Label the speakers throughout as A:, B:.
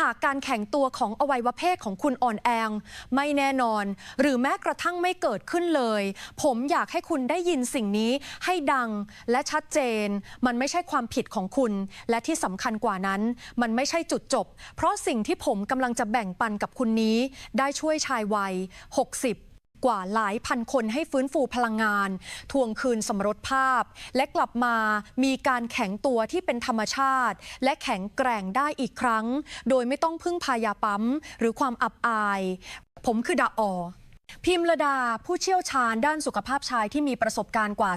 A: หากการแข็งตัวของอวัยวะเพศของคุณอ่อนแองไม่แน่นอน หรือแม้กระทั่งไม่เกิดขึ้นเลย ผมอยากให้คุณได้ยินสิ่งนี้ให้ดังและชัดเจน มันไม่ใช่ความผิดของคุณ และที่สำคัญกว่านั้น มันไม่ใช่จุดจบ เพราะสิ่งที่ผมกำลังจะแบ่งปันกับคุณนี้ ได้ช่วยชายวัย 60 กว่าหลายพันคนให้ฟื้นฟูพลังงาน ทวงคืนสมรสภาพ และกลับมามีการแข็งตัวที่เป็นธรรมชาติ และแข็งแกร่งได้อีกครั้ง โดยไม่ต้องพึ่งพายาปั๊ม หรือความอับอาย ผมคือดาออ พิมระดาผู้เชี่ยวชาญด้านสุขภาพชายที่มีประสบการณ์กว่า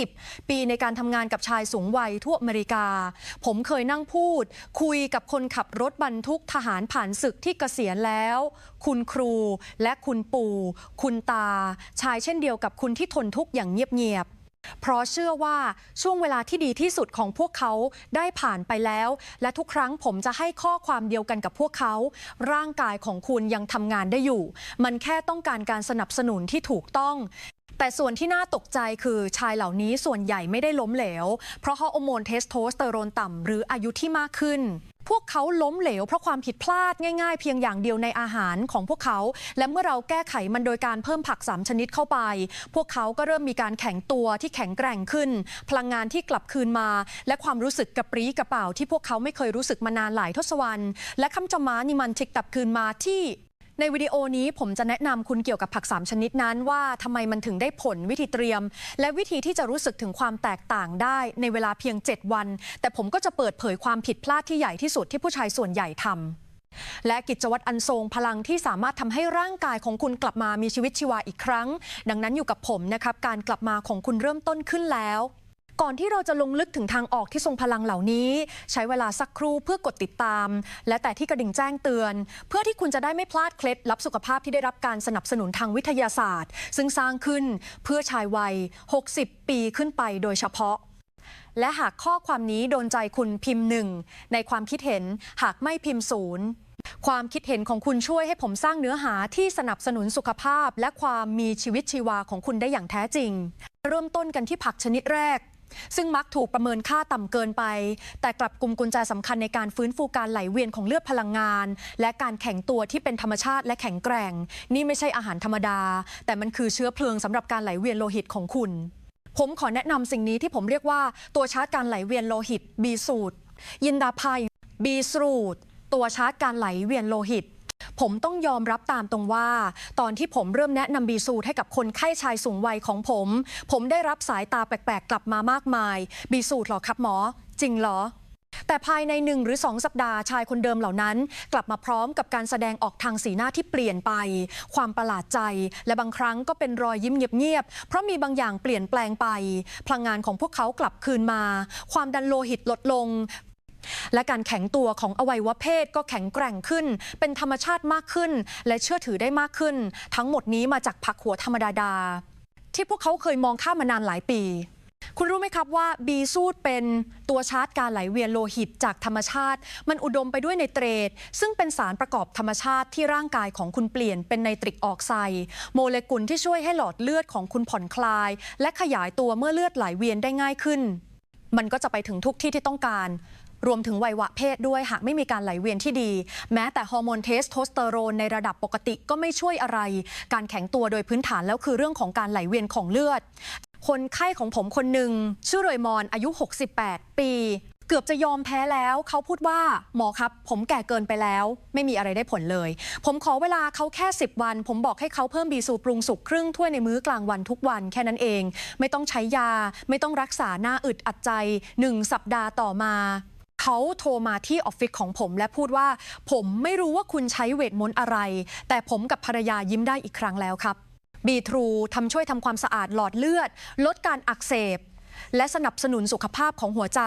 A: 30 ปีในการทำงานกับชายสูงวัยทั่วอเมริกา ผมเคยนั่งพูด คุยกับคนขับรถบรรทุกทหารผ่านศึกที่เกษียณแล้ว คุณครูและคุณปู่ คุณตา ชายเช่นเดียวกับคุณที่ทนทุกข์อย่างเงียบ เพราะเชื่อว่าช่วงเวลาที่ดีที่สุดของพวกเขาได้ผ่านไปแล้ว และทุกครั้งผมจะให้ข้อความเดียวกันกับพวกเขา ร่างกายของคุณยังทำงานได้อยู่ มันแค่ต้องการการสนับสนุนที่ถูกต้อง แต่ส่วนที่น่าตกใจคือชายเหล่านี้ส่วนใหญ่ไม่ได้ล้มเหลว เพราะฮอร์โมนเทสโทสเตอโรนต่ำหรืออายุที่มากขึ้นพวกเขาล้มเหลวเพราะความผิดพลาดง่ายๆ เพียงอย่างเดียวในอาหารของพวกเขา และเมื่อเราแก้ไขมันโดยการเพิ่มผักสามชนิดเข้าไป พวกเขาก็เริ่มมีการแข็งตัวที่แข็งแกร่งขึ้น พลังงานที่กลับคืนมา และความรู้สึกกระปรี้กระเป๋าที่พวกเขาไม่เคยรู้สึกมานานหลายทศวรรษและคำจมานี่มันทิกกลับคืนมาที่ ในวิดีโอนี้ผมจะแนะนำคุณเกี่ยวกับผักสามชนิดนั้นว่าทำไมมันถึงได้ผลวิธีเตรียม และวิธีที่จะรู้สึกถึงความแตกต่างได้ในเวลาเพียง 7 วัน แต่ผมก็จะเปิดเผยความผิดพลาดที่ใหญ่ที่สุดที่ผู้ชายส่วนใหญ่ทำและกิจวัตรอันทรงพลังที่สามารถทำให้ร่างกายของคุณกลับมามีชีวิตชีวาอีกครั้ง ดังนั้นอยู่กับผมนะครับ การกลับมาของคุณเริ่มต้นขึ้นแล้ว ก่อนที่เราจะลงลึกถึงทางออกที่ทรงพลังเหล่านี้ ใช้เวลาสักครู่เพื่อกดติดตาม และแต่ที่กระดิ่งแจ้งเตือน เพื่อที่คุณจะได้ไม่พลาดเคล็ดลับสุขภาพที่ได้รับการสนับสนุนทางวิทยาศาสตร์ ซึ่งสร้างขึ้นเพื่อชายวัย 60 ปีขึ้นไปโดยเฉพาะและหากข้อความนี้โดนใจคุณพิมพ์หนึ่งในความคิดเห็นหากไม่พิมพ์ศูนย์ความคิดเห็นของคุณช่วยให้ผมสร้างเนื้อหาที่สนับสนุนสุขภาพ และความมีชีวิตชีวาของคุณได้อย่างแท้จริง เริ่มต้นกันที่ผักชนิดแรก ซึ่งมักถูกประเมินค่าต่ำเกินไป แต่กลับกลุ่มกุญแจสำคัญในการฟื้นฟูการไหลเวียนของเลือดพลังงาน และการแข็งตัวที่เป็นธรรมชาติและแข็งแกร่ง นี่ไม่ใช่อาหารธรรมดา แต่มันคือเชื้อเพลิงสำหรับการไหลเวียนโลหิตของคุณ ผมขอแนะนำสิ่งนี้ที่ผมเรียกว่าตัวชาร์จการไหลเวียนโลหิตบีสูตรยินดาไพบีสูตรตัวชาร์จการไหลเวียนโลหิต ผมต้องยอมรับตามตรงว่า ตอนที่ผมเริ่มแนะนำบีสูให้กับคนไข้ชายสูงวัยของผม ผมได้รับสายตาแปลกๆ กลับมามากมาย บีสูหรอครับหมอ จริงหรอแต่ภายในหนึ่งหรือสองสัปดาห์ชายคนเดิมเหล่านั้น กลับมาพร้อมกับการแสดงออกทางสีหน้าที่เปลี่ยนไป ความประหลาดใจ และบางครั้งก็เป็นรอยยิ้มเงียบๆเพราะมีบางอย่างเปลี่ยนแปลงไป พลังงานของพวกเขากลับคืนมา ความดันโลหิตลดลง และการแข็งตัวของอวัยวะเพศก็แข็งแกร่งขึ้น เป็นธรรมชาติมากขึ้น และเชื่อถือได้มากขึ้น ทั้งหมดนี้มาจากผักหัวธรรมดาดา ที่พวกเขาเคยมองข้ามมานานหลายปี คุณรู้ไหมครับว่าบีซูดเป็นตัวชาร์จการไหลเวียนโลหิตจากธรรมชาติ มันอุดมไปด้วยไนเตรต ซึ่งเป็นสารประกอบธรรมชาติที่ร่างกายของคุณเปลี่ยนเป็นไนตริกออกไซด์โมเลกุลที่ช่วยให้หลอดเลือดของคุณผ่อนคลาย และขยายตัวเมื่อเลือดไหลเวียนได้ง่ายขึ้น มันก็จะไปถึงทุกที่ที่ต้องการ รวมถึงวัยวะเพศด้วยหากไม่มีการไหลเวียนที่ดี แม้แต่ฮอร์โมนเทสโทสเตอโรนในระดับปกติก็ไม่ช่วยอะไร การแข็งตัวโดยพื้นฐานแล้วคือเรื่องของการไหลเวียนของเลือด คนไข้ของผมคนหนึ่งชื่อเรยมอนอายุ 68 ปี เกือบจะยอมแพ้แล้ว เขาพูดว่าหมอครับ ผมแก่เกินไปแล้ว ไม่มีอะไรได้ผลเลย ผมขอเวลาเขาแค่ 10 วัน ผมบอกให้เขาเพิ่มบีซูปรุงสุกครึ่งถ้วยในมื้อกลางวันทุกวันแค่นั้นเอง ไม่ต้องใช้ยา ไม่ต้องรักษาหน้าอึดอัดใจ 1 สัปดาห์ต่อมา เขาโทรมาที่ออฟฟิศของผมและพูดว่า ผมไม่รู้ว่าคุณใช้เวทมนต์อะไร แต่ผมกับภรรยายิ้มได้อีกครั้งแล้วครับบีทรูทำช่วยทำความสะอาดหลอดเลือด ลดการอักเสบ และสนับสนุนสุขภาพของหัวใจ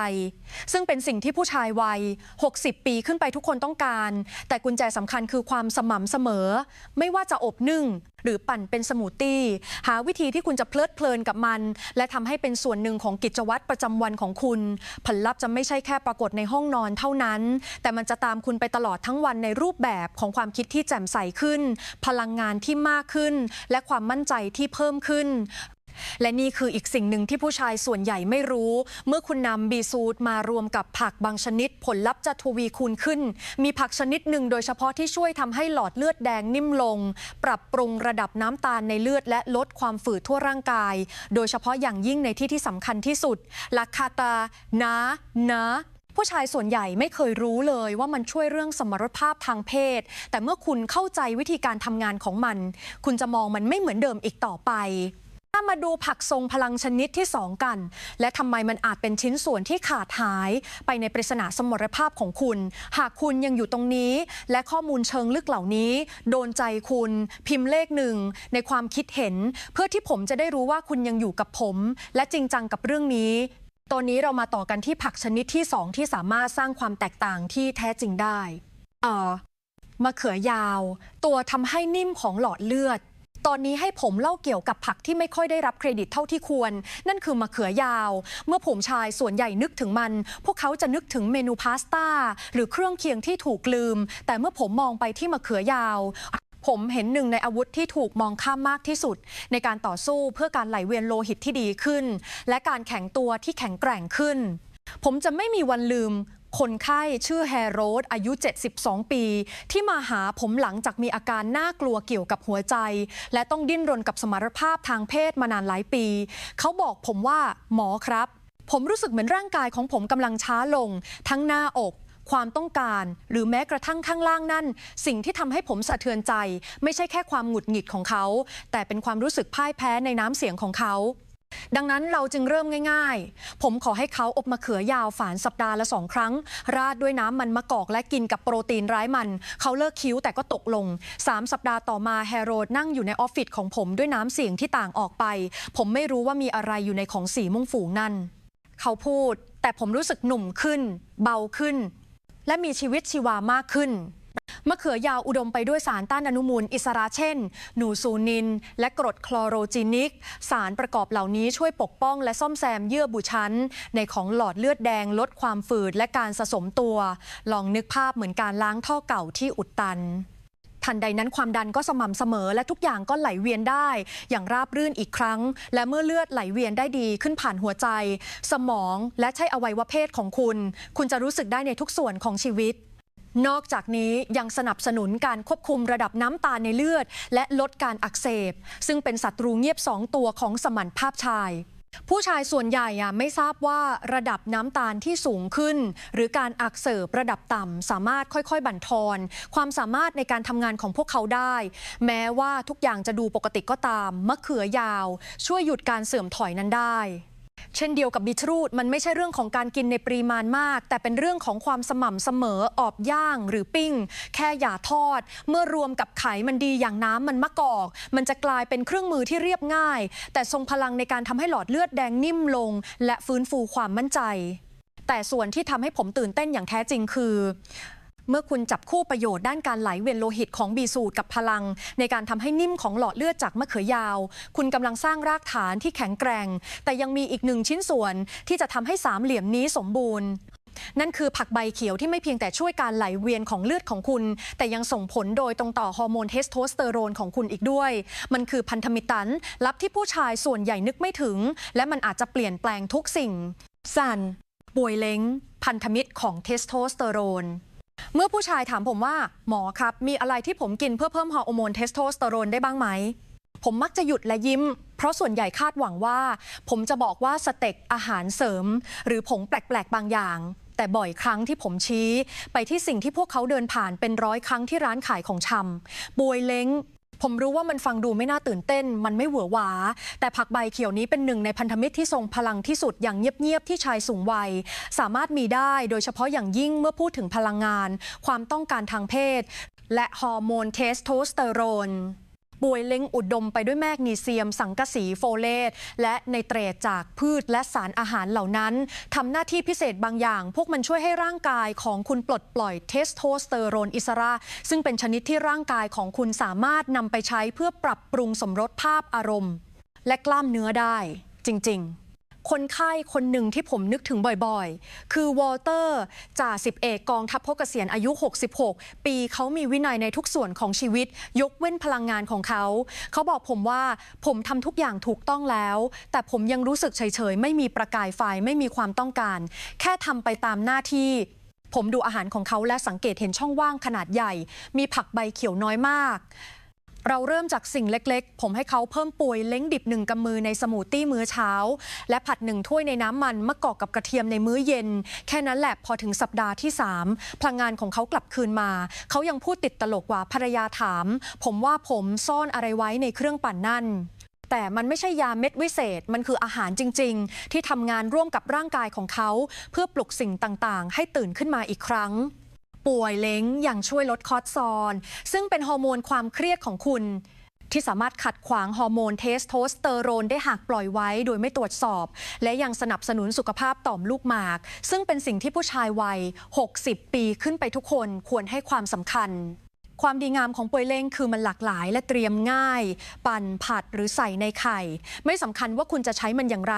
A: ซึ่งเป็นสิ่งที่ผู้ชายวัย 60 ปีขึ้นไปทุกคนต้องการ แต่กุญแจสำคัญคือความสม่ำเสมอ ไม่ว่าจะอบนึ่ง หรือปั่นเป็นสมูทตี้ หาวิธีที่คุณจะเพลิดเพลินกับมัน และทำให้เป็นส่วนหนึ่งของกิจวัตรประจำวันของคุณ ผลลัพธ์จะไม่ใช่แค่ปรากฏในห้องนอนเท่านั้น แต่มันจะตามคุณไปตลอดทั้งวันในรูปแบบของความคิดที่แจ่มใสขึ้น พลังงานที่มากขึ้น และความมั่นใจที่เพิ่มขึ้น และนี่คืออีกสิ่งหนึ่งที่ผู้ชายส่วนใหญ่ไม่รู้ เมื่อคุณนำบีซูดมารวมกับผักบางชนิด ผลลัพธ์จะทวีคูณขึ้น มีผักชนิดหนึ่งโดยเฉพาะที่ช่วยทำให้หลอดเลือดแดงนิ่มลง ปรับปรุงระดับน้ำตาลในเลือดและลดความฝืดทั่วร่างกาย โดยเฉพาะอย่างยิ่งในที่ที่สำคัญที่สุดลาคาตานะนะผู้ชายส่วนใหญ่ไม่เคยรู้เลยว่ามันช่วยเรื่องสมรรถภาพทางเพศ แต่เมื่อคุณเข้าใจวิธีการทำงานของมัน คุณจะมองมันไม่เหมือนเดิมอีกต่อไป มาดูผักทรงพลังชนิดที่ 2 กัน และทำไมมันอาจเป็นชิ้นส่วนที่ขาดหาย ไปในปริศนาสมรภาพของคุณ หากคุณยังอยู่ตรงนี้ และข้อมูลเชิงลึกเหล่านี้ โดนใจคุณ พิมพ์เลขหนึ่งในความคิดเห็น เพื่อที่ผมจะได้รู้ว่าคุณยังอยู่กับผม และจริงจังกับเรื่องนี้ตอนนี้เรามาต่อกันที่ผักชนิดที่ 2 ที่สามารถสร้างความแตกต่างที่แท้จริงได้เอ่อมะเขือยาว ตัวทำให้นิ่มของหลอดเลือด ตอนนี้ให้ผมเล่าเกี่ยวกับผักที่ไม่ค่อยได้รับเครดิตเท่าที่ควร นั่นคือมะเขือยาว เมื่อผมชายส่วนใหญ่นึกถึงมัน พวกเขาจะนึกถึงเมนูพาสต้า หรือเครื่องเคียงที่ถูกลืม แต่เมื่อผมมองไปที่มะเขือยาวผมเห็นหนึ่งในอาวุธที่ถูกมองข้ามมากที่สุด ในการต่อสู้เพื่อการไหลเวียนโลหิตที่ดีขึ้น และการแข็งตัวที่แข็งแกร่งขึ้น ผมจะไม่มีวันลืม คนไข้ชื่อแฮโรดอายุ 72 ปี ที่มาหาผมหลังจากมีอาการน่ากลัวเกี่ยวกับหัวใจ และต้องดิ้นรนกับสมรรถภาพทางเพศมานานหลายปี เขาบอกผมว่าหมอครับ ผมรู้สึกเหมือนร่างกายของผมกำลังช้าลง ทั้งหน้าอกความต้องการ หรือแม้กระทั่งข้างล่างนั่น สิ่งที่ทำให้ผมสะเทือนใจ ไม่ใช่แค่ความหงุดหงิดของเขา แต่เป็นความรู้สึกพ่ายแพ้ในน้ำเสียงของเขา ดังนั้นเราจึงเริ่มง่าย ๆ ผมขอให้เขาอบมะเขือยาวฝานสัปดาห์ละสองครั้ง ราดด้วยน้ำมันมะกอกและกินกับโปรตีนไร้มัน เขาเลิกคิ้วแต่ก็ตกลง 3 สัปดาห์ต่อมาแฮโรดนั่งอยู่ในออฟฟิศของผมด้วยน้ำเสียงที่ต่างออกไป ผมไม่รู้ว่ามีอะไรอยู่ในของสีม่วงฝูงนั่น เขาพูด แต่ผมรู้สึกหนุ่มขึ้น เบาขึ้น และมีชีวิตชีวามากขึ้น มะเขือยาวอุดมไปด้วยสารต้านอนุมูลอิสระเช่น หนูซูนิน และกรดคลอโรจีนิก สารประกอบเหล่านี้ช่วยปกป้องและซ่อมแซมเยื่อบุชั้น ในของหลอดเลือดแดงลดความฝืดและการสะสมตัว ลองนึกภาพเหมือนการล้างท่อเก่าที่อุดตันทันใดนั้นความดันก็สม่ำเสมอและทุกอย่างก็ไหลเวียนได้ อย่างราบรื่นอีกครั้ง และเมื่อเลือดไหลเวียนได้ดีขึ้นผ่านหัวใจ สมองและใช่อวัยวะเพศของคุณ คุณจะรู้สึกได้ในทุกส่วนของชีวิต นอกจากนี้ยังสนับสนุนการควบคุมระดับน้ำตาลในเลือด และลดการอักเสบ ซึ่งเป็นศัตรูเงียบสองตัวของสมรรถภาพชาย ผู้ชายส่วนใหญ่ไม่ทราบว่าระดับน้ำตาลที่สูงขึ้น หรือการอักเสบระดับต่ำสามารถค่อยๆ บั่นทอน ความสามารถในการทำงานของพวกเขาได้ แม้ว่าทุกอย่างจะดูปกติก็ตามมะเขือยาว ช่วยหยุดการเสื่อมถอยนั้นได้ เช่นเดียวกับบีทรูทมันไม่ใช่เรื่องของการกินในปริมาณมาก แต่เป็นเรื่องของความสม่ำเสมอออบย่างหรือปิ้ง แค่อย่าทอด เมื่อรวมกับไขมันดีอย่างน้ำมันมะกอก มันจะกลายเป็นเครื่องมือที่เรียบง่าย แต่ทรงพลังในการทำให้หลอดเลือดแดงนิ่มลง และฟื้นฟูความมั่นใจ แต่ส่วนที่ทำให้ผมตื่นเต้นอย่างแท้จริงคือ เมื่อคุณจับคู่ประโยชน์ด้านการไหลเวียนโลหิตของบีสูตรกับพลัง ในการทำให้นิ่มของหลอดเลือดจากมะเขือยาว คุณกำลังสร้างรากฐานที่แข็งแกร่ง แต่ยังมีอีกหนึ่งชิ้นส่วนที่จะทำให้สามเหลี่ยมนี้สมบูรณ์นั่นคือผักใบเขียวที่ไม่เพียงแต่ช่วยการไหลเวียนของเลือดของคุณ แต่ยังส่งผลโดยตรงต่อฮอร์โมนเทสโทสเตอโรนของคุณอีกด้วย มันคือพันธมิตรันลับที่ผู้ชายส่วนใหญ่นึกไม่ถึง และมันอาจจะเปลี่ยนแปลงทุกสิ่งซันป่วยเล้ง พันธมิตรของเทสโทสเตอโรน เมื่อผู้ชายถามผมว่า หมอครับ มีอะไรที่ผมกินเพื่อเพิ่มฮอร์โมนเทสโทสเตอโรนได้บ้างไหม ผมมักจะหยุดและยิ้ม เพราะส่วนใหญ่คาดหวังว่า ผมจะบอกว่าสเต็กอาหารเสริม หรือผงแปลก ๆ บางอย่าง แต่บ่อยครั้งที่ผมชี้ ไปที่สิ่งที่พวกเขาเดินผ่านเป็นร้อยครั้งที่ร้านขายของชำบวยเล้ง ผมรู้ว่ามันฟังดูไม่น่าตื่นเต้น มันไม่เหวอหวา แต่ผักใบเขียวนี้เป็นหนึ่งในพันธมิตรที่ทรงพลังที่สุดอย่างเงียบ ๆ ที่ชายสูงวัย สามารถมีได้โดยเฉพาะอย่างยิ่งเมื่อพูดถึงพลังงาน ความต้องการทางเพศ และฮอร์โมนเทสโทสเตอโรน บวยเล้งอุดมไปด้วยแมกนีเซียม สังกะสีโฟเลตและไนเตรตจากพืชและสารอาหารเหล่านั้นทำหน้าที่พิเศษบางอย่าง พวกมันช่วยให้ร่างกายของคุณปลดปล่อยเทสโทสเตอโรนอิสระ ซึ่งเป็นชนิดที่ร่างกายของคุณสามารถนำไปใช้เพื่อปรับปรุงสมรสภาพอารมณ์ และกล้ามเนื้อได้จริง ๆ คนไข้คนหนึ่งที่ผมนึกถึงบ่อยๆ คือวอลเตอร์จ่าสิบเอกกองทัพพกเกษียณอายุ 66 ปีเขามีวินัยในทุกส่วนของชีวิต ยกเว้นพลังงานของเขา เขาบอกผมว่าผมทำทุกอย่างถูกต้องแล้ว แต่ผมยังรู้สึกเฉยๆ ไม่มีประกายไฟไม่มีความต้องการ แค่ทำไปตามหน้าที่ผมดูอาหารของเขาและสังเกตเห็นช่องว่างขนาดใหญ่ มีผักใบเขียวน้อยมาก เราเริ่มจากสิ่งเล็กๆ ผมให้เขาเพิ่มป่วยเล้งดิบหนึ่งกำมือในสมูทตี้มื้อเช้า และผัดหนึ่งถ้วยในน้ำมันมะกอกกับกระเทียมในมื้อเย็น แค่นั้นแหละพอถึงสัปดาห์ที่ 3 พลังงานของเขากลับคืนมา เขายังพูดติดตลกว่าภรรยาถาม ผมว่าผมซ่อนอะไรไว้ในเครื่องปั่นนั่นแต่มันไม่ใช่ยาเม็ดวิเศษ มันคืออาหารจริง ๆ ที่ทำงานร่วมกับร่างกายของเขา เพื่อปลุกสิ่งต่างๆ ให้ตื่นขึ้นมาอีกครั้ง ป่วยเล้งอย่างช่วยลดคอร์ติซอลซึ่งเป็นฮอร์โมนความเครียดของคุณ ที่สามารถขัดขวางฮอร์โมนเทสโทสเตอโรนได้หากปล่อยไว้โดยไม่ตรวจสอบ และยังสนับสนุนสุขภาพต่อมลูกหมาก ซึ่งเป็นสิ่งที่ผู้ชายวัย 60 ปีขึ้นไปทุกคนควรให้ความสำคัญ ความดีงามของป่วยเล้งคือมันหลากหลาย และเตรียมง่าย ปั่นผัดหรือใส่ในไข่ ไม่สำคัญว่าคุณจะใช้มันอย่างไร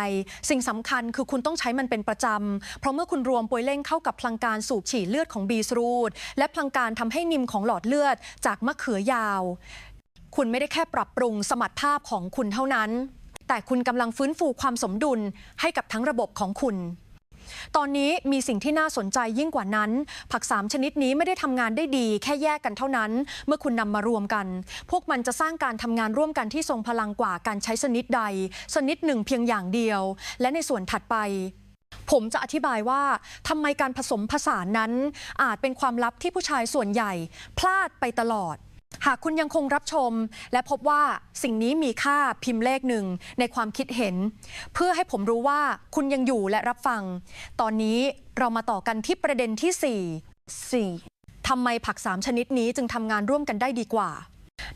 A: สิ่งสำคัญคือคุณต้องใช้มันเป็นประจำเพราะเมื่อคุณรวมป่วยเล้งเข้ากับพลังการสูบฉีดเลือดของบีสรูดและพลังการทำให้นิมของหลอดเลือดจากมะเขือยาว คุณไม่ได้แค่ปรับปรุงสมรรถภาพของคุณเท่านั้น แต่คุณกำลังฟื้นฟูความสมดุลให้กับทั้งระบบของคุณ ตอนนี้มีสิ่งที่น่าสนใจยิ่งกว่านั้น ผักสามชนิดนี้ไม่ได้ทำงานได้ดี แค่แยกกันเท่านั้น เมื่อคุณนำมารวมกัน พวกมันจะสร้างการทำงานร่วมกันที่ทรงพลังกว่าการใช้ชนิดใด ชนิดหนึ่งเพียงอย่างเดียว และในส่วนถัดไปผมจะอธิบายว่าทำไมการผสมผสานนั้น อาจเป็นความลับที่ผู้ชายส่วนใหญ่ พลาดไปตลอด หากคุณยังคงรับชม และพบว่าสิ่งนี้มีค่าพิมพ์เลขหนึ่งในความคิดเห็น เพื่อให้ผมรู้ว่าคุณยังอยู่และรับฟัง ตอนนี้เรามาต่อกันที่ประเด็นที่ 4 4. ทำไมผักสามชนิดนี้จึงทำงานร่วมกันได้ดีกว่า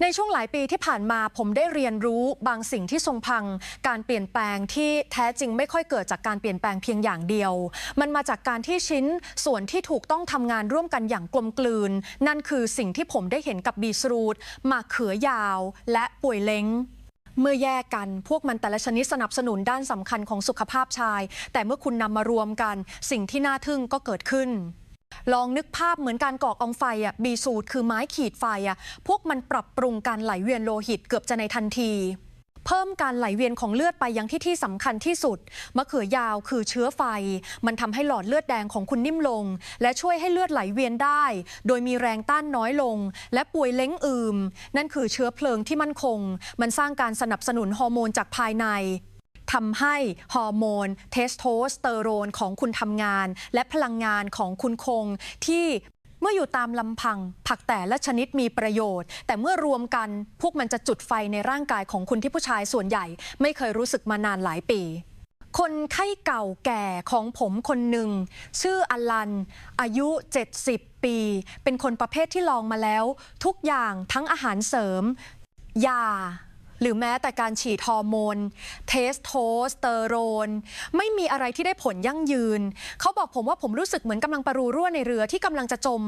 A: ในช่วงหลายปีที่ผ่านมาผมได้เรียนรู้บางสิ่งที่ทรงพัง การเปลี่ยนแปลงที่แท้จริงไม่ค่อยเกิดจากการเปลี่ยนแปลงเพียงอย่างเดียว มันมาจากการที่ชิ้นส่วนที่ถูกต้องทำงานร่วมกันอย่างกลมกลืน นั่นคือสิ่งที่ผมได้เห็นกับบีสรูทมะเขือยาว และป่วยเล้งเมื่อแยกกันพวกมันแต่ละชนิดสนับสนุนด้านสำคัญของสุขภาพชาย แต่เมื่อคุณนำมารวมกัน สิ่งที่น่าทึ่งก็เกิดขึ้น ลองนึกภาพเหมือนการก่อกองไฟอะบีสูตรคือไม้ขีดไฟอะพวกมันปรับปรุงการไหลเวียนโลหิตเกือบจะในทันที เพิ่มการไหลเวียนของเลือดไปยังที่ที่สำคัญที่สุด มะเขือยาวคือเชื้อไฟ มันทำให้หลอดเลือดแดงของคุณนิ่มลง และช่วยให้เลือดไหลเวียนได้ โดยมีแรงต้านน้อยลง และป่วยเล้งอืม นั่นคือเชื้อเพลิงที่มั่นคง มันสร้างการสนับสนุนฮอร์โมนจากภายใน ทำให้ฮอร์โมน เทสโทสเตอโรนของคุณทำงาน และพลังงานของคุณคงที่เมื่ออยู่ตามลำพัง ผักแต่และชนิดมีประโยชน์ แต่เมื่อรวมกันพวกมันจะจุดไฟในร่างกายของคุณที่ผู้ชายส่วนใหญ่ ไม่เคยรู้สึกมานานหลายปีคนไข้เก่าแก่ของผมคนหนึ่ง ชื่ออลัน อายุ 70 ปี เป็นคนประเภทที่ลองมาแล้ว ทุกอย่างทั้งอาหารเสริม ยา หรือแม้แต่การฉีดฮอร์โมน เทสโทสเตอโรน ไม่มีอะไรที่ได้ผลยั่งยืน เขาบอกผมว่าผมรู้สึกเหมือนกำลังปรูรั่วในเรือที่กำลังจะจม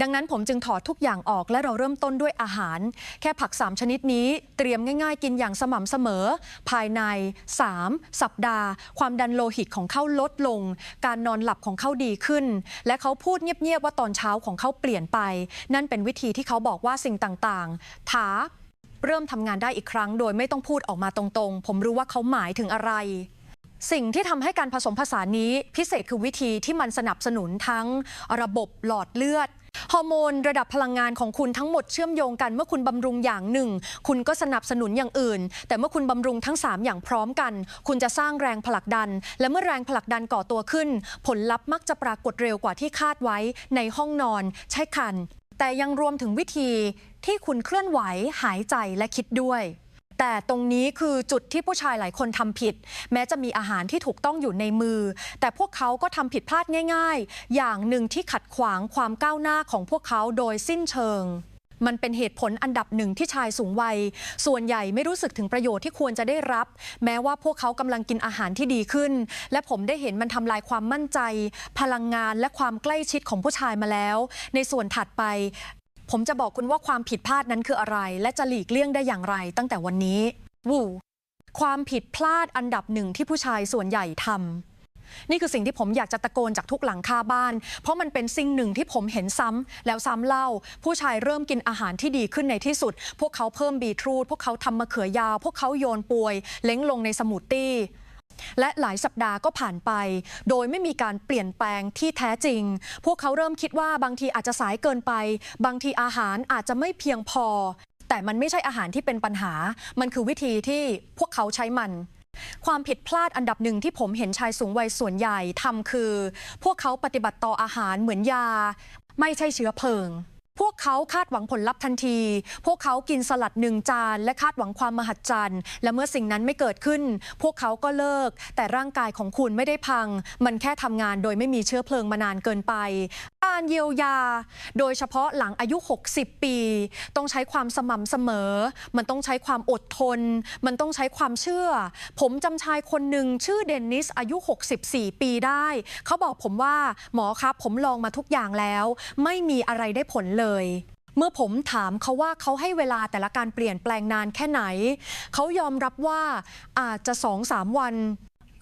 A: ดังนั้นผมจึงถอดทุกอย่างออกและเราเริ่มต้นด้วยอาหาร แค่ผัก 3 ชนิดนี้ เตรียมง่าย ๆ กินอย่างสม่ำเสมอ ภายใน 3 สัปดาห์ ความดันโลหิตของเขาลดลง การนอนหลับของเขาดีขึ้น และเขาพูดเงียบๆว่าตอนเช้าของเขาเปลี่ยนไป นั่นเป็นวิธีที่เขาบอกว่าสิ่งต่างๆถา เริ่มทำงานได้อีกครั้ง โดยไม่ต้องพูดออกมาตรงๆ ผมรู้ว่าเขาหมายถึงอะไร สิ่งที่ทำให้การผสมผสานนี้พิเศษคือวิธีที่มันสนับสนุนทั้งระบบหลอดเลือดฮอร์โมนระดับพลังงานของคุณทั้งหมดเชื่อมโยงกันเมื่อคุณบำรุงอย่างหนึ่ง คุณก็สนับสนุนอย่างอื่น แต่เมื่อคุณบำรุงทั้ง 3 อย่างพร้อมกัน คุณจะสร้างแรงผลักดัน และเมื่อแรงผลักดันก่อตัวขึ้น ผลลัพธ์มักจะปรากฏเร็วกว่าที่คาดไว้ในห้องนอน ใช่คัน แต่ยังรวมถึงวิธีที่คุณเคลื่อนไหวหายใจและคิดด้วย แต่ตรงนี้คือจุดที่ผู้ชายหลายคนทำผิด แม้จะมีอาหารที่ถูกต้องอยู่ในมือ แต่พวกเขาก็ทำผิดพลาดง่าย ๆ อย่างหนึ่งที่ขัดขวางความก้าวหน้าของพวกเขาโดยสิ้นเชิง มันเป็นเหตุผลอันดับหนึ่งที่ชายสูงวัย ส่วนใหญ่ไม่รู้สึกถึงประโยชน์ที่ควรจะได้รับ แม้ว่าพวกเขากำลังกินอาหารที่ดีขึ้น และผมได้เห็นมันทำลายความมั่นใจ พลังงานและความใกล้ชิดของผู้ชายมาแล้ว ในส่วนถัดไปผมจะบอกคุณว่าความผิดพลาดนั้นคืออะไร และจะหลีกเลี่ยงได้อย่างไร ตั้งแต่วันนี้ วู ความผิดพลาดอันดับหนึ่งที่ผู้ชายส่วนใหญ่ทำ นี่คือสิ่งที่ผมอยากจะตะโกนจากทุกหลังคาบ้าน เพราะมันเป็นสิ่งหนึ่งที่ผมเห็นซ้ำแล้วซ้ำเล่า ผู้ชายเริ่มกินอาหารที่ดีขึ้นในที่สุด พวกเขาเพิ่มบีทรูทพวกเขาทำมะเขือยาว พวกเขาโยนปวย เล้งลงในสมูทตี้และหลายสัปดาห์ก็ผ่านไป โดยไม่มีการเปลี่ยนแปลงที่แท้จริง พวกเขาเริ่มคิดว่าบางทีอาจจะสายเกินไป บางทีอาหารอาจจะไม่เพียงพอ แต่มันไม่ใช่อาหารที่เป็นปัญหา มันคือวิธีที่พวกเขาใช้มัน ความผิดพลาดอันดับหนึ่งที่ผมเห็นชายสูงวัยส่วนใหญ่ทำคือ พวกเขาปฏิบัติต่ออาหารเหมือนยา ไม่ใช่เชื้อเพลิง พวกเขาคาดหวังผลลัพธ์ทันที พวกเขากินสลัดหนึ่งจาน และคาดหวังความมหัศจรรย์ และเมื่อสิ่งนั้นไม่เกิดขึ้น พวกเขาก็เลิก แต่ร่างกายของคุณไม่ได้พัง มันแค่ทำงานโดยไม่มีเชื้อเพลิงมานานเกินไป การเยียวยา โดยเฉพาะหลังอายุ 60 ปี ต้องใช้ความสม่ำเสมอ มันต้องใช้ความอดทน มันต้องใช้ความเชื่อ ผมจำชายคนหนึ่งชื่อเดนนิสอายุ 64 ปีได้ เขาบอกผมว่าหมอครับผมลองมาทุกอย่างแล้ว ไม่มีอะไรได้ผลเลยเมื่อผมถามเขาว่าเขาให้เวลาแต่ละการเปลี่ยนแปลงนานแค่ไหน เขายอมรับว่าอาจจะสองสามวัน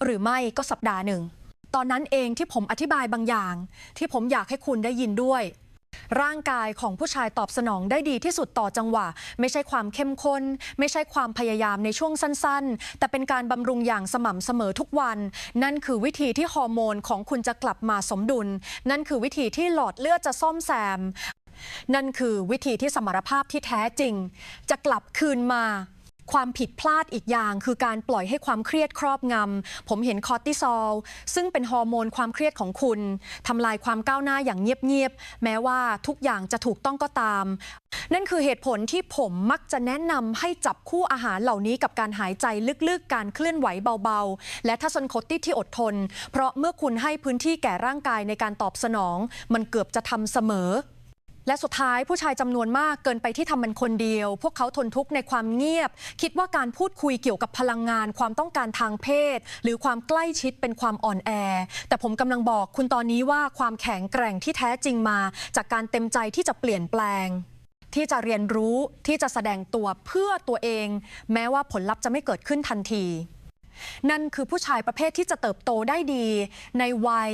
A: หรือไม่ก็สัปดาห์หนึ่ง ตอนนั้นเองที่ผมอธิบายบางอย่าง ที่ผมอยากให้คุณได้ยินด้วยร่างกายของผู้ชายตอบสนองได้ดีที่สุดต่อจังหวะ ไม่ใช่ความเข้มข้น ไม่ใช่ความพยายามในช่วงสั้นๆ แต่เป็นการบำรุงอย่างสม่ำเสมอทุกวัน นั่นคือวิธีที่ฮอร์โมนของคุณจะกลับมาสมดุล นั่นคือวิธีที่หลอดเลือดจะซ่อมแซม นั่นคือวิธีที่สมรภาพที่แท้จริง จะกลับคืนมาความผิดพลาดอีกอย่าง คือการปล่อยให้ความเครียดครอบงำ ผมเห็นคอร์ติซอล ซึ่งเป็นฮอร์โมนความเครียดของคุณทำลายความก้าวหน้าอย่างเงียบๆ แม้ว่าทุกอย่างจะถูกต้องก็ตาม นั่นคือเหตุผลที่ผมมักจะแนะนำให้จับคู่อาหารเหล่านี้กับการหายใจลึกๆ การเคลื่อนไหวเบาๆ และทัศนคติที่อดทน เพราะเมื่อคุณให้พื้นที่แก่ร่างกายในการตอบสนอง มันเกือบจะทำเสมอ และสุดท้ายผู้ชายจำนวนมากเกินไปที่ทำมันคนเดียว พวกเขาทนทุกข์ในความเงียบ คิดว่าการพูดคุยเกี่ยวกับพลังงาน ความต้องการทางเพศ หรือความใกล้ชิดเป็นความอ่อนแอ แต่ผมกำลังบอกคุณตอนนี้ว่าความแข็งแกร่งที่แท้จริงมา จากการเต็มใจที่จะเปลี่ยนแปลง ที่จะเรียนรู้ที่จะแสดงตัวเพื่อตัวเอง แม้ว่าผลลัพธ์จะไม่เกิดขึ้นทันที นั่นคือผู้ชายประเภทที่จะเติบโตได้ดี ในวัย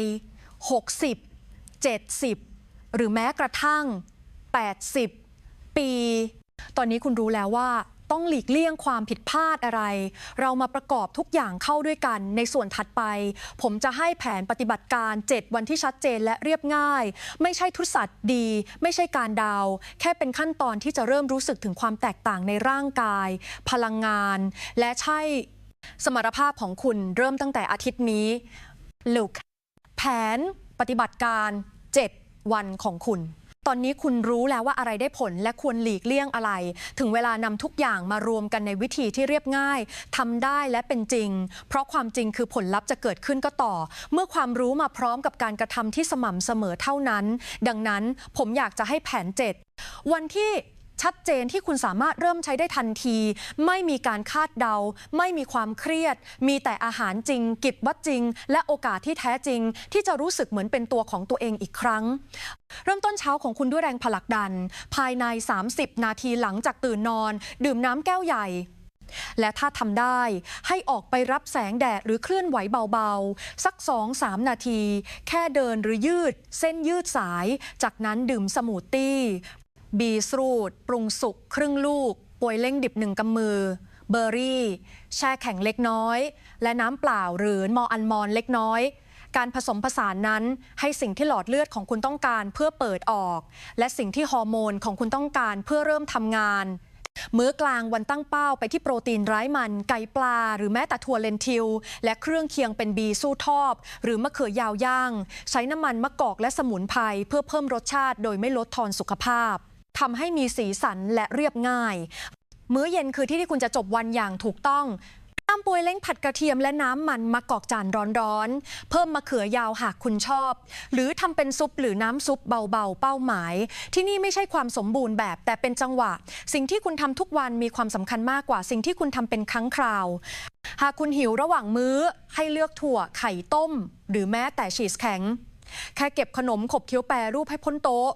A: 60 70 หรือแม้กระทั่ง 80 ปี ตอนนี้คุณรู้แล้วว่าต้องหลีกเลี่ยงความผิดพลาดอะไร เรามาประกอบทุกอย่างเข้าด้วยกัน ในส่วนถัดไป ผมจะให้แผนปฏิบัติการ 7 วันที่ชัดเจนและเรียบง่าย ไม่ใช่ทุสัตว์ดี ไม่ใช่การดาว แค่เป็นขั้นตอนที่จะเริ่มรู้สึกถึงความแตกต่างในร่างกาย พลังงาน และใช่สมรรถภาพของคุณเริ่มตั้งแต่อาทิตย์นี้ Look แผนปฏิบัติการ 7 วันของคุณ ตอนนี้คุณรู้แล้วว่าอะไรได้ผลและควรหลีกเลี่ยงอะไร ถึงเวลานำทุกอย่างมารวมกันในวิธีที่เรียบง่ายทำได้และเป็นจริง เพราะความจริงคือผลลัพธ์จะเกิดขึ้นก็ต่อ เมื่อความรู้มาพร้อมกับการกระทำที่สม่ำเสมอเท่านั้น ดังนั้นผมอยากจะให้แผน 7 วันที่ ชัดเจนที่คุณสามารถเริ่มใช้ได้ทันที ไม่มีการคาดเดา ไม่มีความเครียด มีแต่อาหารจริง กิจวัตรจริง และโอกาสที่แท้จริง ที่จะรู้สึกเหมือนเป็นตัวของตัวเองอีกครั้ง เริ่มต้นเช้าของคุณด้วยแรงผลักดัน ภายใน 30 นาทีหลังจากตื่นนอน ดื่มน้ำแก้วใหญ่และถ้าทำได้ให้ออกไปรับแสงแดดหรือเคลื่อนไหวเบาๆ สัก 2-3 นาที แค่เดินหรือยืด เส้นยืดสาย จากนั้นดื่มสมูทตี้ บีสรูด ปรุงสุกครึ่งลูกป่วยเล้งดิบหนึ่งกำมือ เบอร์รี่ แช่แข็งเล็กน้อย และน้ำเปล่าหรือมออันมอนเล็กน้อย การผสมผสานนั้นให้สิ่งที่หลอดเลือดของคุณต้องการเพื่อเปิดออก และสิ่งที่ฮอร์โมนของคุณต้องการเพื่อเริ่มทำงานมื้อกลางวันตั้งเป้าไปที่โปรตีนไร้มัน ไก่ปลา หรือแม้แต่ถั่วเลนทิล และเครื่องเคียงเป็นบีสู้ทอบ หรือมะเขือยาวย่าง ใช้น้ำมันมะกอกและสมุนไพรเพื่อเพิ่มรสชาติโดยไม่ลดทอนสุขภาพ ทำให้มีสีสันและเรียบง่าย มื้อเย็นคือที่ที่คุณจะจบวันอย่างถูกต้องน้ำปวยเล้งผัดกระเทียมและน้ำมันมะกอกจานร้อนๆ เพิ่มมะเขือยาวหากคุณชอบ หรือทำเป็นซุปหรือน้ำซุปเบาๆ เป้าหมาย ที่นี่ไม่ใช่ความสมบูรณ์แบบแต่เป็นจังหวะ สิ่งที่คุณทำทุกวันมีความสำคัญมากกว่าสิ่งที่คุณทำเป็นครั้งคราว หากคุณหิวระหว่างมื้อให้เลือกถั่วไข่ต้ม หรือแม้แต่ชีสแข็ง แค่เก็บขนมขบเคี้ยวแปรรูปให้พ้นโต๊ะ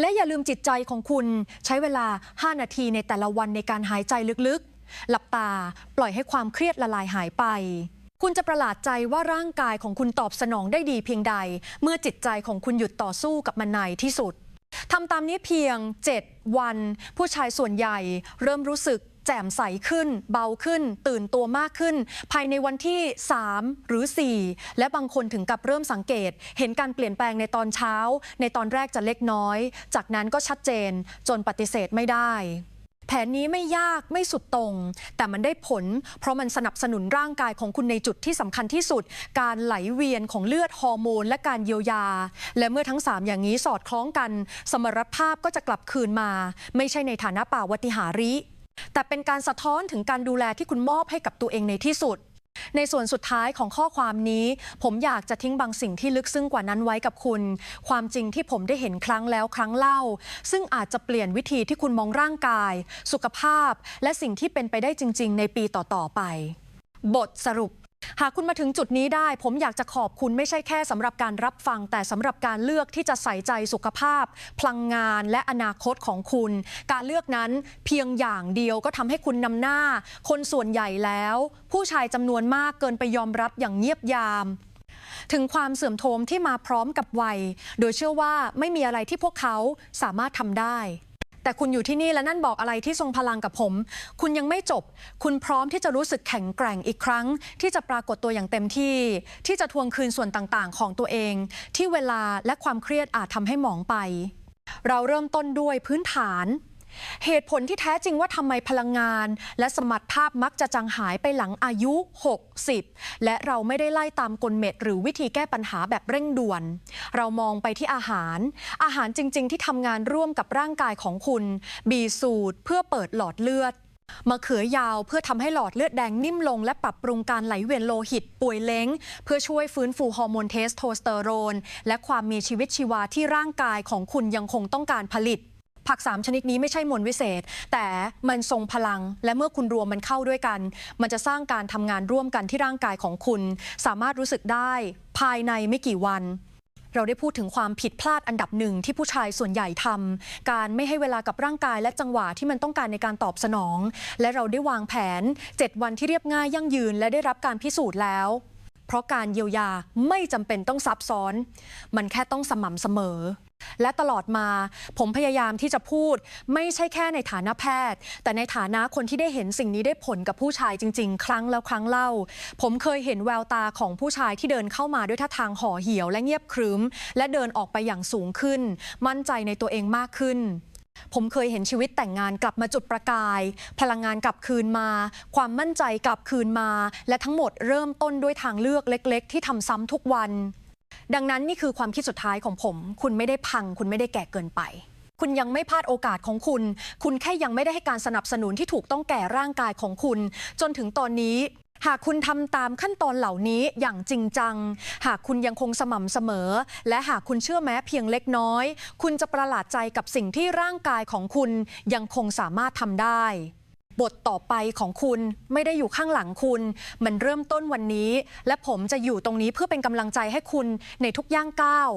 A: และอย่าลืมจิตใจของคุณใช้เวลา 5 นาทีในแต่ละวันในการหายใจลึกๆ หลับตาปล่อยให้ความเครียดละลายหายไป คุณจะประหลาดใจว่าร่างกายของคุณตอบสนองได้ดีเพียงใด เมื่อจิตใจของคุณหยุดต่อสู้กับมันในที่สุดทำตามนี้เพียง 7 วัน ผู้ชายส่วนใหญ่ เริ่มรู้สึก แจ่มใสขึ้น เบาขึ้น ตื่นตัวมากขึ้น ภายในวันที่ 3 หรือ 4 และบางคนถึงกับเริ่มสังเกต เห็นการเปลี่ยนแปลงในตอนเช้า ในตอนแรกจะเล็กน้อย จากนั้นก็ชัดเจนจนปฏิเสธไม่ได้แผนนี้ไม่ยากไม่สุดตรง แต่มันได้ผล เพราะมันสนับสนุนร่างกายของคุณในจุดที่สำคัญที่สุด การไหลเวียนของเลือดฮอร์โมน และการเยียวยา และเมื่อทั้ง 3 อย่างนี้สอดคล้องกัน สมรรถภาพก็จะกลับคืนมา ไม่ใช่ในฐานะป่าวัติหาริ แต่เป็นการสะท้อนถึงการดูแลที่คุณมอบให้กับตัวเองในที่สุด ในส่วนสุดท้ายของข้อความนี้ ผมอยากจะทิ้งบางสิ่งที่ลึกซึ้งกว่านั้นไว้กับคุณ ความจริงที่ผมได้เห็นครั้งแล้วครั้งเล่า ซึ่งอาจจะเปลี่ยนวิธีที่คุณมองร่างกาย สุขภาพ และสิ่งที่เป็นไปได้จริง ๆ ในปีต่อๆไป บทสรุป หากคุณมาถึงจุดนี้ได้ ผมอยากจะขอบคุณไม่ใช่แค่สำหรับการรับฟัง แต่สำหรับการเลือกที่จะใส่ใจสุขภาพ พลังงานและอนาคตของคุณ การเลือกนั้นเพียงอย่างเดียวก็ทำให้คุณนำหน้า คนส่วนใหญ่แล้ว ผู้ชายจำนวนมากเกินไปยอมรับอย่างเงียบยามถึงความเสื่อมโทรมที่มาพร้อมกับวัย โดยเชื่อว่าไม่มีอะไรที่พวกเขาสามารถทำได้ แต่คุณอยู่ที่นี่และนั่นบอกอะไรที่ทรงพลังกับผม คุณยังไม่จบ คุณพร้อมที่จะรู้สึกแข็งแกร่งอีกครั้ง ที่จะปรากฏตัวอย่างเต็มที่ ที่จะทวงคืนส่วนต่างๆ ของตัวเอง ที่เวลาและความเครียดอาจทำให้หมองไป เราเริ่มต้นด้วยพื้นฐาน เหตุผลที่แท้จริงว่าทำไมพลังงาน และสมรรถภาพมักจะจางหายไปหลังอายุ 60 และเราไม่ได้ไล่ตามกลเม็ดหรือวิธีแก้ปัญหาแบบเร่งด่วน เรามองไปที่อาหาร อาหารจริง ๆ ที่ทำงานร่วมกับร่างกายของคุณ บีสูตรเพื่อเปิดหลอดเลือดมะเขือยาวเพื่อทำให้หลอดเลือดแดงนิ่มลง และปรับปรุงการไหลเวียนโลหิต ป่วยเล้ง เพื่อช่วยฟื้นฟูฮอร์โมนเทสโทสเตอโรน และความมีชีวิตชีวาที่ร่างกายของคุณยังคงต้องการผลิต ผักสามชนิดนี้ไม่ใช่มนต์วิเศษ แต่มันทรงพลัง และเมื่อคุณรวมมันเข้าด้วยกัน มันจะสร้างการทำงานร่วมกันที่ร่างกายของคุณ สามารถรู้สึกได้ภายในไม่กี่วัน เราได้พูดถึงความผิดพลาดอันดับหนึ่งที่ผู้ชายส่วนใหญ่ทำการไม่ให้เวลากับร่างกายและจังหวะที่มันต้องการในการตอบสนอง และเราได้วางแผน 7 วันที่เรียบง่ายยั่งยืน และได้รับการพิสูจน์แล้ว เพราะการเยียวยาไม่จำเป็นต้องซับซ้อน มันแค่ต้องสม่ำเสมอ และตลอดมาผมพยายามที่จะพูด ไม่ใช่แค่ในฐานะแพทย์ แต่ในฐานะคนที่ได้เห็นสิ่งนี้ได้ผลกับผู้ชายจริง ๆ ครั้งแล้วครั้งเล่า ผมเคยเห็นแววตาของผู้ชายที่เดินเข้ามาด้วยท่าทางห่อเหี่ยวและเงียบครึ้ม และเดินออกไปอย่างสูงขึ้น มั่นใจในตัวเองมากขึ้น ผมเคยเห็นชีวิตแต่งงานกลับมาจุดประกาย พลังงานกลับคืนมา ความมั่นใจกลับคืนมา และทั้งหมดเริ่มต้นด้วยทางเลือกเล็ก ๆ ที่ทำซ้ำทุกวัน ดังนั้นนี่คือความคิดสุดท้ายของผม คุณไม่ได้พัง คุณไม่ได้แก่เกินไป คุณยังไม่พลาดโอกาสของคุณ คุณแค่ยังไม่ได้ให้การสนับสนุนที่ถูกต้องแก่ร่างกายของคุณ จนถึงตอนนี้ หากคุณทำตามขั้นตอนเหล่านี้อย่างจริงจัง หากคุณยังคงสม่ำเสมอ และหากคุณเชื่อแม้เพียงเล็กน้อย คุณจะประหลาดใจกับสิ่งที่ร่างกายของคุณยังคงสามารถทำได้ บทต่อไปของคุณไม่ได้อยู่ข้างหลังคุณ มันเริ่มต้นวันนี้ และผมจะอยู่ตรงนี้เพื่อเป็นกำลังใจให้คุณในทุกย่างก้าว